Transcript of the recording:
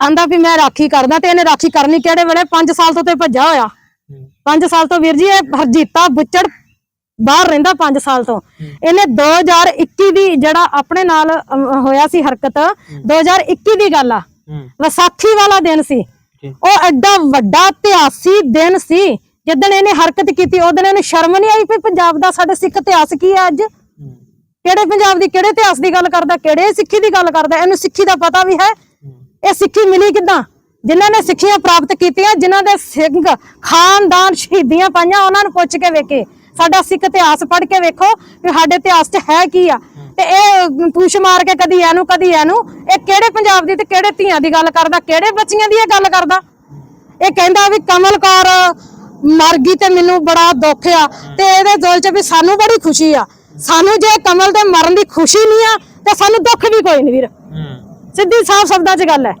ਆਂਦਾ ਵੀ ਮੈਂ ਰਾਖੀ ਕਰਦਾ ਤੇ ਇਹਨੇ ਰਾਖੀ ਕਰਨੀ ਕਿਹੜੇ ਵੇਲੇ? 5 ਸਾਲ ਤੋਂ ਤੇ ਭੱਜਾ ਹੋਇਆ। 5 ਸਾਲ ਤੋਂ ਵੀਰ ਜੀ ਇਹ ਹਰਜੀਤਾ ਬੁੱਚੜ ਬਾਹਰ ਰਹਿੰਦਾ 5 ਸਾਲ ਤੋਂ। ਇਹਨੇ 2021 ਦੀ ਜਿਹੜਾ ਆਪਣੇ ਨਾਲ ਹੋਇਆ ਸੀ ਹਰਕਤ 2021 ਦੀ ਗੱਲ ਆ। ਵਿਸਾਖੀ ਵਾਲਾ ਦਿਨ ਸੀ। ਉਹ ਐਡਾ ਵੱਡਾ ਇਤਿਹਾਸੀ ਦਿਨ ਸੀ। ਜਿੱਦਣ ਇਹਨੇ ਹਰਕਤ ਕੀਤੀ ਉਦੋਂ ਇਹਨੂੰ ਸ਼ਰਮ ਨਹੀਂ ਆਈ ਵੀ ਪੰਜਾਬ ਦਾ ਸਾਡੇ ਸਿੱਖ ਇਤਿਹਾਸ ਕੀ ਹੈ ਅੱਜ? ਕਿਹੜੇ ਪੰਜਾਬ ਦੀ ਕਿਹੜੇ ਇਤਿਹਾਸ ਦੀ ਗੱਲ ਕਰਦਾ ਕਿਹੜੇ ਸਿੱਖੀ ਦੀ ਗੱਲ ਕਰਦਾ? ਇਹਨੂੰ ਸਿੱਖੀ ਦਾ ਪਤਾ ਵੀ ਹੈ। ਇਹ ਸਿੱਖੀ ਮਿਲੀ ਕਿਦਾਂ? ਜਿਨ੍ਹਾਂ ਨੇ ਸਿੱਖੀਆਂ ਪ੍ਰਾਪਤ ਕੀਤੀਆਂ, ਜਿਨ੍ਹਾਂ ਦੇ ਸਿੰਘ, ਖਾਨਦਾਨ ਸ਼ਹੀਦੀਆਂ ਪਾਈਆਂ, ਉਹਨਾਂ ਨੂੰ ਪੁੱਛ ਕੇ ਵੇਖੇ। ਸਾਡਾ ਸਿੱਖ ਇਤਿਹਾਸ ਪੜ੍ਹ ਕੇ ਵੇਖੋ ਕਿ ਸਾਡੇ ਇਤਿਹਾਸ 'ਚ ਹੈ ਕੀ ਆ। ਤੇ ਇਹ ਪੂਛ ਮਾਰ ਕੇ ਕਦੀ ਇਹਨੂੰ ਕਦੀ ਇਹਨੂੰ, ਇਹ ਕਿਹੜੇ ਪੰਜਾਬ ਦੀ ਤੇ ਕਿਹੜੇ ਧੀਆਂ ਦੀ ਗੱਲ ਕਰਦਾ? ਕਿਹੜੇ ਬੱਚੀਆਂ ਦੀ ਇਹ ਗੱਲ ਕਰਦਾ? ਇਹ ਕਹਿੰਦਾ ਵੀ ਕਮਲ ਕੌਰ ਮਰ ਗਈ ਤੇ ਮੈਨੂੰ ਬੜਾ ਦੁੱਖ ਆ। ਤੇ ਇਹਦੇ ਦਿਲ 'ਚ ਵੀ ਸਾਨੂੰ ਬੜੀ ਖੁਸ਼ੀ ਆ। ਸਾਨੂੰ ਜੇ ਕਮਲ ਦੇ ਮਰਨ ਦੀ ਖੁਸ਼ੀ ਨਹੀਂ ਆ, ਤੇ ਸਾਨੂੰ ਦੁੱਖ ਵੀ ਕੋਈ ਨਹੀਂ ਵੀਰ। ਸਿੱਧੀ ਸਾਫ਼ ਸ਼ਬਦਾਂ 'ਚ ਗੱਲ ਹੈ।